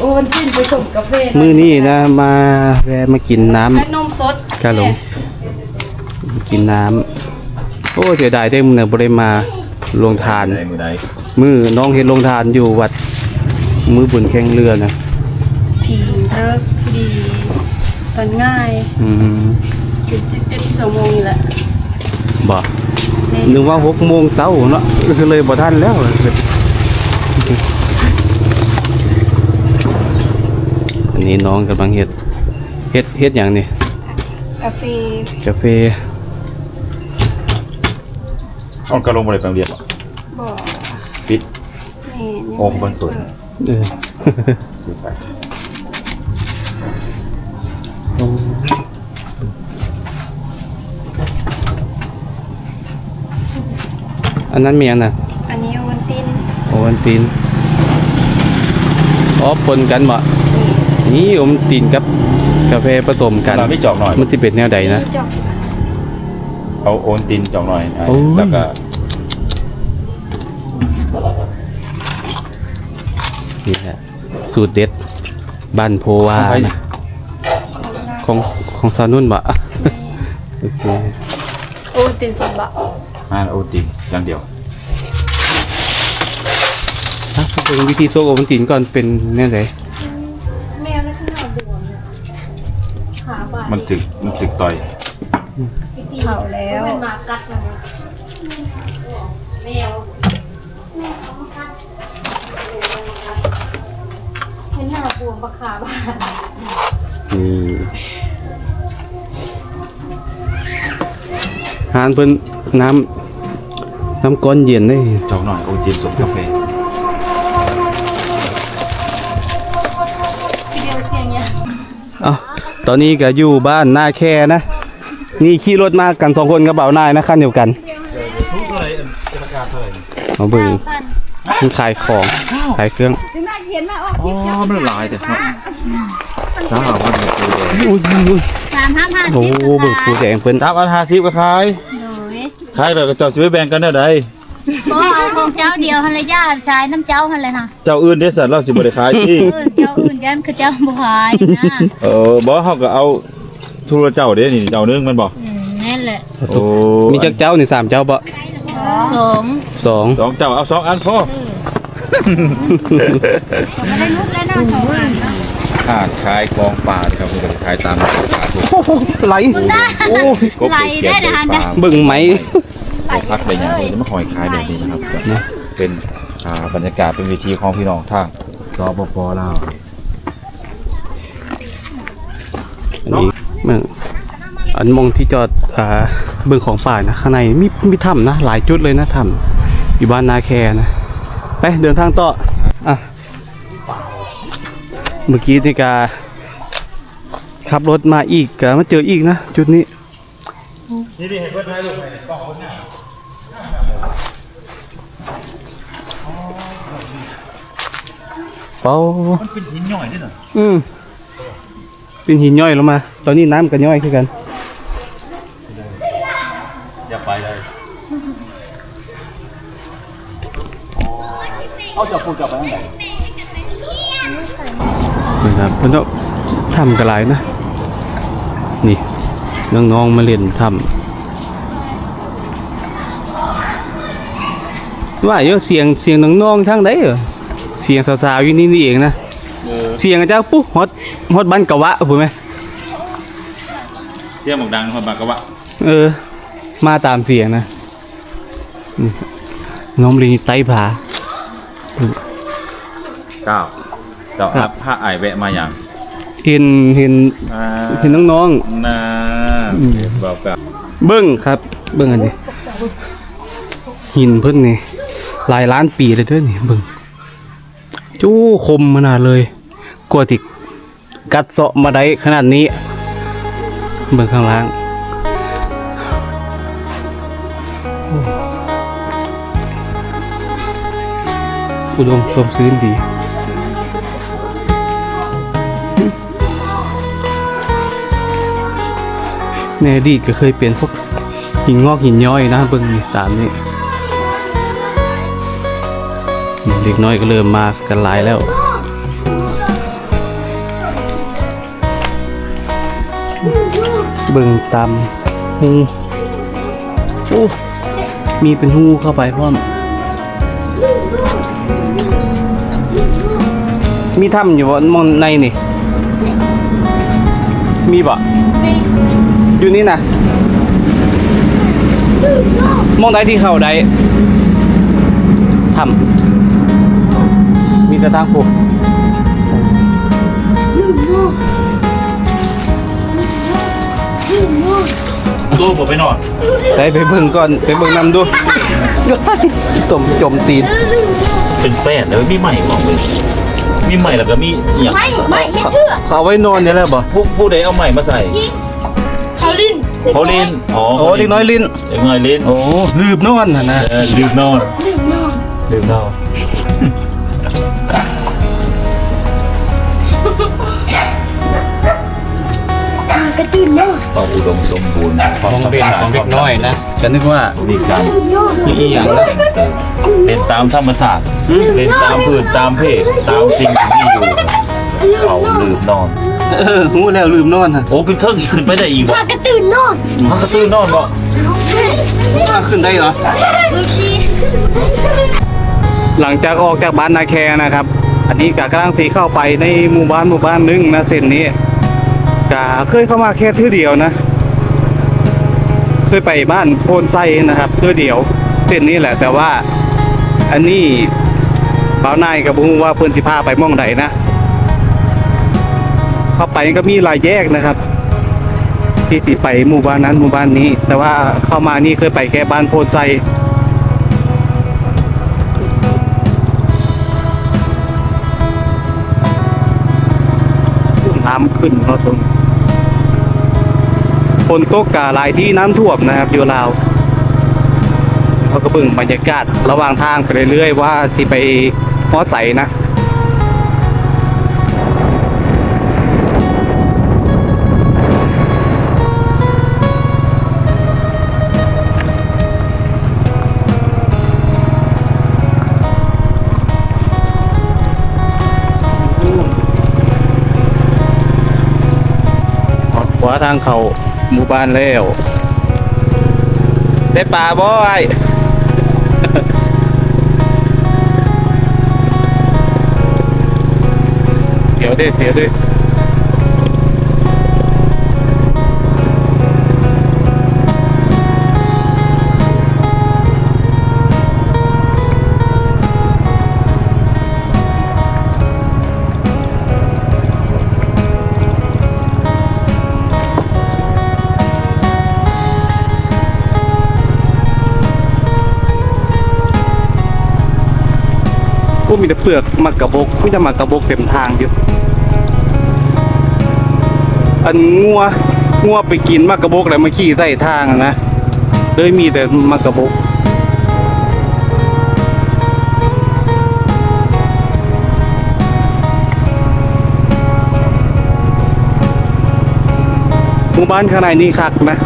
โอ้วันที่ไปส่งกาแฟมื้อนี้นะมาแวะมากินน้ำ และนมสดกะหลงกินน้ำ โอ้เสียดายได้มื้อน่ะบ่ได้มาลงทาน ใดมือใดมือน้องเฮ็ดลงทานอยู่วัด มือบุญแข่งเรือนะผีเลิกพอดี ตอนง่ายอืมเป็นสิบเอ็ดสิบสองโมงนี่แหละบ่นึกว่า6โมงเช้าเนาะก็เลยบ่ทันแล้ว นนี้น้องกำลังเฮ็ดเฮ็ดเฮ็ดหยังนี่กาแฟกาแฟเอากระลงบริแปลงเรียบหรอบ่ปิดแม่ยังโอ้มันเปิดเออดูไปอันนั้นมีอันน่ะอันนี้โอวันตินโอวันตินอ๋อปนกันบ่ นี่โอวันตินกับกาแฟผสมกันเราไม่จอกหน่อย มันสิเป็นแนวใดนะจอกสิบเอาโอนตินจอกหน่อยอะโอ้ยแล้วก็นี่แหละสูตรเด็ดบ้านโพวานะของของซานุ่นบ่โอเคโอวันตินสมบัติอ่าโอนตินอย่างเดียวอะเป็นวิธีโซกโอวันตินก่อนเป็นแนวใด มันจึกมันจึกต่อยเผาแล้วเป็นหมากัดมันแมวเห็นหน้าบวมปะขาบ้านนี่หานเพิ่นน้ำน้ำก้อนเย็นได้จอกหน่อยโอนตินสมกาแฟพี่เดียวเสียงเนี่ย เอ้าตอนนี้ก็อยู่บ้านหน้าแค่นะ นี่ขี่รถมากันสองคนกับเบาหนายนะคันเดียวกันทุกเท่าไหร่ราคาเท่าไหร่มาเบิ่งมันขายของขายเครื่องอ๋อมันละลายแต่เนาะสาวมันเป็นตัวแดงอุ้ยอุ้ยสามห้าพันโอ้โหเบิ่งปูแดงเพิ่นสามอันห้าสิบก็ขายโดยขายเลยก็เจ้าสิไปแบ่งกันได้ใดเพราะเอาของเจ้าเดียวฮันเลยย่าชายน้ำเจ้าฮันเลยนะเจ้าอื่นเด้สันเราสิบ่ได้ขายที่เออเจ้าอื่น ยันคือเจ้าบุหายนะเออบ่เฮาก็เอาทุรเจ้าเด้นี่เจ้านึงมันบ่อืมนั่นแหละโอ้มีจักเจ้านี่สามเจ้าบ่สองสองสองเจ้าเอาสองอันพอไม่ได้ลุกแล้วนะสองอันนะขาดขายกองป่าครับผมขายตามป่าถูกไหลโอ้ยไหลได้นะฮันนะเบิ่งไหมพักไปอย่างนี้จะมาคอยขายแบบนี้นะครับก็เป็นอ่าบรรยากาศเป็นวิธีของพี่น้องทางสปปลาว อันนี้เบิ่งอันมองที่จอดอ่าเบิ่งของฝ่ายนะข้างในมีมีถ้ำนะหลายจุดเลยนะถ้ำอยู่บ้านนาแคนะไปเดินทางต่ออะเมื่อกี้นี่กาขับรถมาอีกก็มาเจออีกนะจุดนี้นี่ดิเห็นเพื่อนถ่ายรูปให้กล้องคนหน้าเป้ามันเป็นหินหน่อยนี่น่ะอืม เป็นหินย่อยลงมา ตอนนี้น้ำก็ย่อยคือกันอย่าไปเลยเอาจับพูดจับไปทางไหนนะครับเพิ่นเอาทำกระไรนะ นี่น้องๆมาเล่นทำว่าเยอะเสียงเสียงน้องๆทางใดเหรอเสียงสาวๆอยู่นี่นี่เองนะเออเสียงอาจารย์ปุ๊ฮอด ฮอดบ้านกะวะพูดไหมเที่ยงบอกดังคนบากกะวะเออ มาตามเสียงนะอืมน้องลิงไต้ผาเก้าเจ้าอัพผ้าไอายแวะมาอย่างเห็นเห็นอ่าเห็นน้องน่าบอกกับๆเบิ้งครับ เบิ้งอันนี้หินเพิ่นนี่หลายล้านปีเลยเด้อนี่เบิ้งจู้คมขนาดเลยกลัวติ กัดเสาะมาได้ขนาดนี้ เบิ้งข้างล่างอุดมสมซื้นดีในอดีตก็เคยเป็นพวกหินงอกหินย้อยนะเบิ่งนี่ตามนี่เด็กน้อยก็เริ่มมากันหลายแล้ว เบิ่งตามหูโอ้มีเป็นหูเข้าไปพร้อม มีถ้ำอยู่บ่มองในนี่ มีบ่อยู่นี่นะมองได้ที่เข้าได้ถ้ำมีแต่ทางผู ตู้ผมไปนอนได้ไปเบิ่งก่อนไปเบิ่งนำดูต้มจมตีนเป็นแป้นแล้วมีใหม่ของเลยมีใหม่แล้วก็มีอหย่างไม่ไม่ไม่เขาเพื่อเขาเอาไว้นอนเนี่ยแหละบ่ผู้ผู้ใดเอาใหม่มาใส่เขาลิ้นเขาลินอ๋อโอ้เด็กน้อยลิ้นเด็กน้อยลิ้นโอ้ลืบนอนน่ะนะเออลืมนอนดื่มนอนลืมนอน ตื่นนอนความอุดมสมบูรณ์ความธรรมชาติฉันนึกว่าดีกันนอนมีอีหยังนะเป็นตามธรรมศาสตร์เป็นตามพืชตามเพศตามสิ่งที่มีอยู่เขาลืมนอนเออหูแล้วลืมนอนน่ะโอ้ขึ้นเทิงอีกขึ้นไปได้อีกวะพากระตื่นนอนมันก็ตื่นนอนบ่อะขึ้นได้เหรอเมื่อกี้หลังจากออกจากบ้านนาแคนะครับ อันนี้กะกำลังสีเข้าไปในหมู่บ้านหมู่บ้านหนึงนะเส้นนี้ กะเคยเข้ามาแค่ทื่อเดียวนะ เคยไปบ้านโพนไส้นะครับทื่อเดียวเส้นนี้แหละ แต่ว่าอันนี้บ่าวนายกับบุ้งว่าเพื่อนสิพาไปม่องใดนะเข้าไปก็มีหลายแยกนะครับ ที่สิไปหมู่บ้านนั้นหมู่บ้านนี้ แต่ว่าเข้ามานี่เคยไปแค่บ้านโพนไส้น้ำขึ้นเนาะตรง ฝนตกกาหลายที่น้ำท่วมนะครับอยู่ลาวเขาก็เบิ่งบรรยากาศระหว่างทางไปเรื่อยๆว่าสิไปฮอดใสนะขวาทางเขา หมู่บ้านแล้ว ได้ปลาบ่ไอ้เดี๋ยวดิเดี๋ยวดิ กูมีแต่เปลือกมักกะบกไม่จะมักกะบกเต็มทางอยู่อันงัวงัวไปกินมักกะบกแล้วมาขี่ใส่ทางนะเลยมีแต่มักกะบกหมู่บ้านข้างในนี่คักนะ